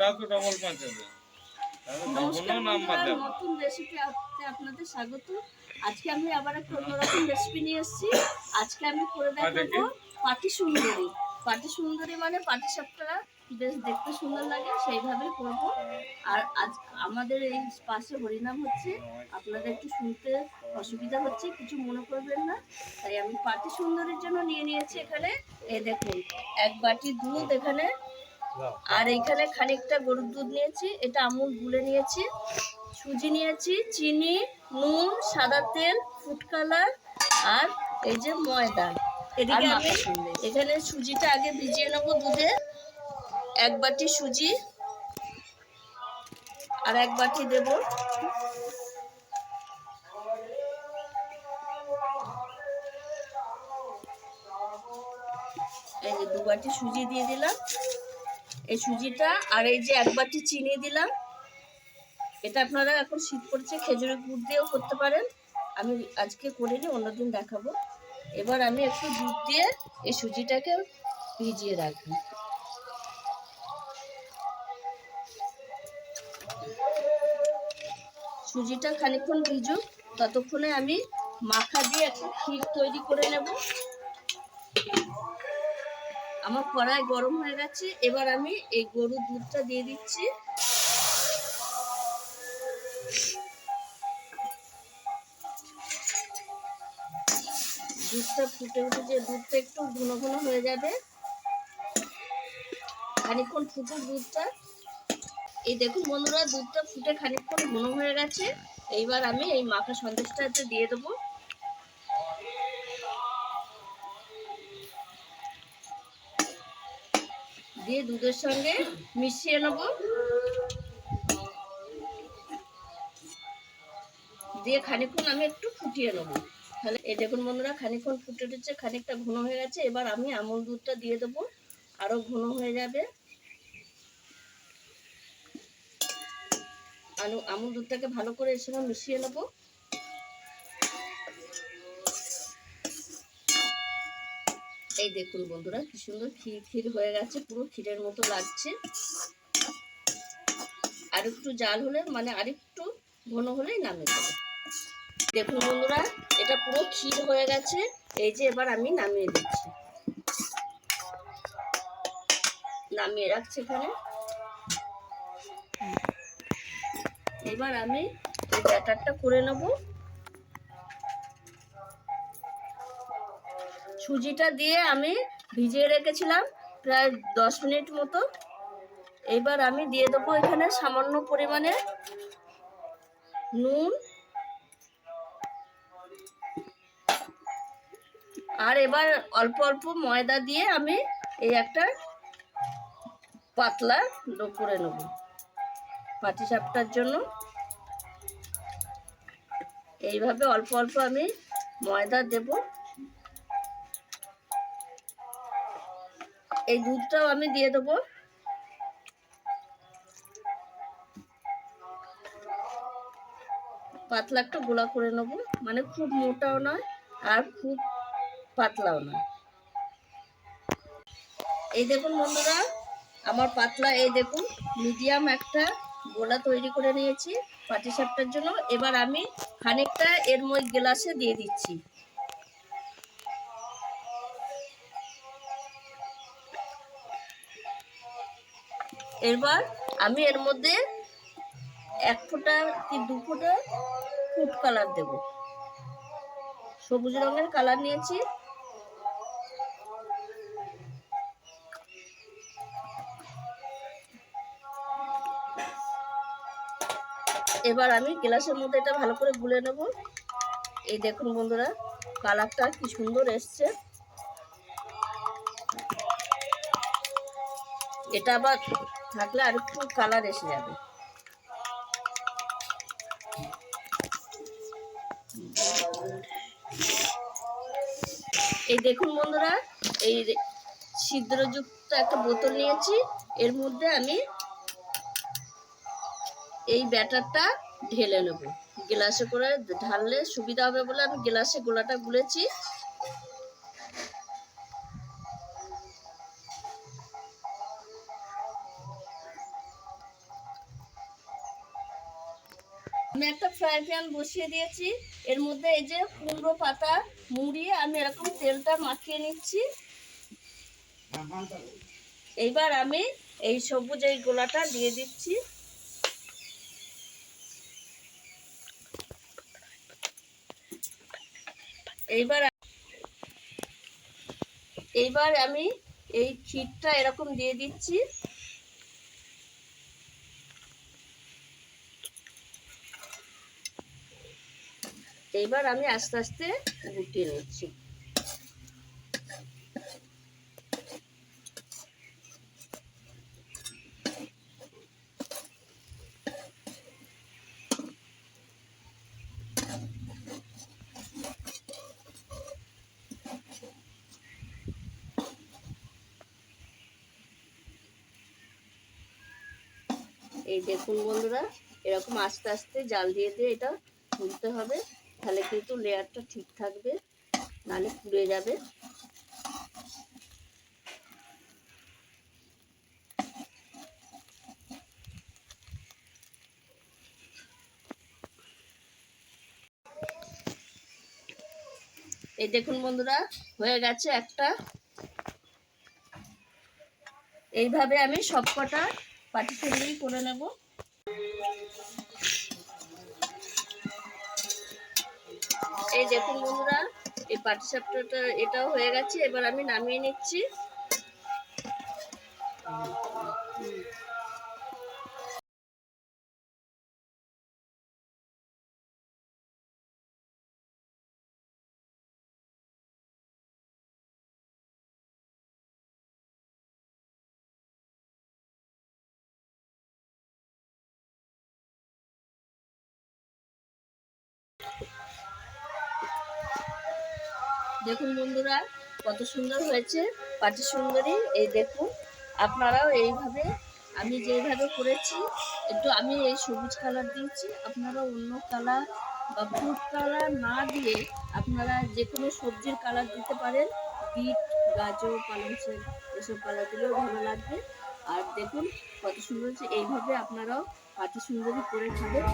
এটাও তো ডবল পাঁচ হবে নমস্কার বন্ধুরা, নতুন রেসিপি আপনাদের স্বাগত। আজকে আমি আবার একটা অন্যরকম রেসিপি নিয়ে এসেছি। আজকে আমি করে দেখি। দেখাবো পাটি সুন্দরী। পাটি সুন্দরী মানে পাটি সাপটা বেশ দেখতে সুন্দর লাগে সেইভাবেই করব। আর আজ আমাদের এই পাশে হরিনাম হচ্ছে। আপনাদের একটু শুনতে অসুবিধা হচ্ছে কিছু মনে করবেন না। তাই আমি পাটি সুন্দরীর জন্য নিয়ে নিয়েছি এখানে। এই দেখুন এক বাটি দুধ এখানে আর এখানে খানিকটা গরুর দুধ নিয়েছি এটা আমুল গুলে নিয়েছি সুজি নিয়েছি চিনি নুন সাদা তেল ফুড কালার আর এই যে ময়দা। এদিকে আমি এখানে সুজিটা আগে ভিজিয়ে নেব দুধে এক বাটি সুজি আর এক বাটি দেব। এই যে দু বাটি সুজি দিয়ে দিলাম। এই সুজিটা আর এই যে এক বাটি চিনি দিলাম। এটা আপনারা এখন শীত পড়ছে, খেজুরের গুড় দিয়েও করতে পারেন। আমি আজকে করিনি, অন্যদিন দেখাবো। এবার আমি একটু দুধ দিয়ে এই সুজিটাকে ভিজিয়ে রাখব। সুজিটা খানিকক্ষণ ভিজুক, ততক্ষণে আমি মাখা দিয়ে একটা ক্ষীর তৈরি করে নেব। আমার কড়াই গরম হয়ে গেছে, এবার আমি এই গরুর দুধটা দিয়ে দিচ্ছি। দুধটা ফুটে উঠে যে দুধটা একটু ঘন ঘন হয়ে যাবে। খানিকক্ষণ ফুটে দুধটা। এই দেখুন বন্ধুরা, দুধটা ফুটে খানিকক্ষণ ঘন হয়ে গেছে। এইবার আমি এই মাখা সন্দেশটাতে দিয়ে দেবো। দিয়ে দুধের সঙ্গে মিশিয়ে নেব। দিয়ে খানিকক্ষণ আমি একটু ফুটিয়ে নেব। তাহলে এই দেখুন বন্ধুরা, খানিকক্ষণ ফুটে উঠেছে, খানিকটা ঘন হয়ে গেছে। এবার আমি আমুল দুধটা দিয়ে দেবো আরও ঘন হয়ে যাবে। আলু আমুল দুধটাকে ভালো করে এর সঙ্গে মিশিয়ে নেব। এই দেখুন বন্ধুরা, কি সুন্দর ক্ষীর ক্ষীর হয়ে গেছে, পুরো ক্ষীরের মতো লাগছে। আর একটু জাল হলে মানে আরেকটু ঘন হলেই নামিয়ে দেবো। দেখুন বন্ধুরা, এটা পুরো ক্ষীর হয়ে গেছে, এই যে এবার আমি নামিয়ে দিচ্ছি। নামিয়ে রাখছি এখানে। এবার আমি এই ব্যাটারটা করে নেব। সুজিটা দিয়ে আমি ভিজিয়ে রেখেছিলাম, প্রায় দশ মিনিট মতো। এবার আমি দিয়ে দেবো এখানে সামান্য পরিমাণে নুন। আর এবার অল্প অল্প ময়দা দিয়ে আমি এই একটা পাতলা ডো করে নেব পাটি সাপটার জন্য। এইভাবে অল্প অল্প আমি ময়দা দেবো। এই দুধটাও আমি দিয়ে দেবো। পাতলা একটা গোলা করে নেব। মানে খুব মোটাও নয় আর খুব পাতলাও নয়। এই দেখুন বন্ধুরা, আমার পাতলা এই দেখুন, মিডিয়াম একটা গোলা তৈরি করে নিয়েছি পাটিসাপটার জন্য। এবার আমি খানিকটা এর মধ্যে গ্লাসে দিয়ে দিচ্ছি। এবার আমি এর মধ্যে এক ফোঁটা কি দু ফোঁটা ফুড কালার দেব। সবুজ রঙের কালার নিয়েছি। এবার আমি গ্লাসের মধ্যে এটা ভালো করে গুলে নেব। এই দেখুন বন্ধুরা, কালারটা কি সুন্দর এসছে। এটা আবার থাকলে আর একটু কালার এসে যাবে। এই দেখুন বন্ধুরা, এই ছিদ্রযুক্ত একটা বোতল নিয়েছি। এর মধ্যে আমি এই ব্যাটারটা ঢেলে নেব। গ্লাসে করে ঢাললে সুবিধা হবে বলে আমি গ্লাসে গোলাটা গুলেছি। আমি একটা ফ্রাই প্যান বসিয়ে দিয়েছি। এর মধ্যে এই যে কুমড়ো পাতা মুড়িয়ে আমি এরকম তেলটা মাখিয়ে নিচ্ছি। এইবার আমি এই সবুজ এই গোলাটা দিয়ে দিচ্ছি। এইবার এইবার আমি এই ক্ষীরটা এরকম দিয়ে দিচ্ছি। এইবার আমি আস্তে আস্তে গুটিয়ে নিচ্ছি। এই দেখুন বন্ধুরা, এরকম আস্তে আস্তে জাল দিয়ে দিয়ে এটা তুলতে হবে। তাহলে কিন্তু লেয়ারটা ঠিক থাকবে, নাহলে পুড়ে যাবে। এই দেখুন বন্ধুরা, হয়ে গেছে একটা। এইভাবে আমি সবকটা পাটি তৈরি করে নেব। এই দেখুন বন্ধুরা এই পাটি সাপটাটা এটাও হয়ে গেছে। এবার আমি নামিয়ে নিচ্ছি। দেখুন বন্ধুরা, কত সুন্দর হয়েছে পাটি সুন্দরী। এই দেখুন, আপনারাও এইভাবে, আমি যেইভাবে করেছি, একটু আমি এই সবুজ কালার দিয়েছি। আপনারা অন্য কালার বা ফ্রুট কালার না দিয়ে আপনারা যে কোনো সবজির কালার দিতে পারেন। বিট, গাজর, পালং শাক, এসব কালার দিলেও ভালো লাগবে। আর দেখুন, কত সুন্দর হচ্ছে এইভাবে আপনারাও পাটি সুন্দরী করে খাবেন।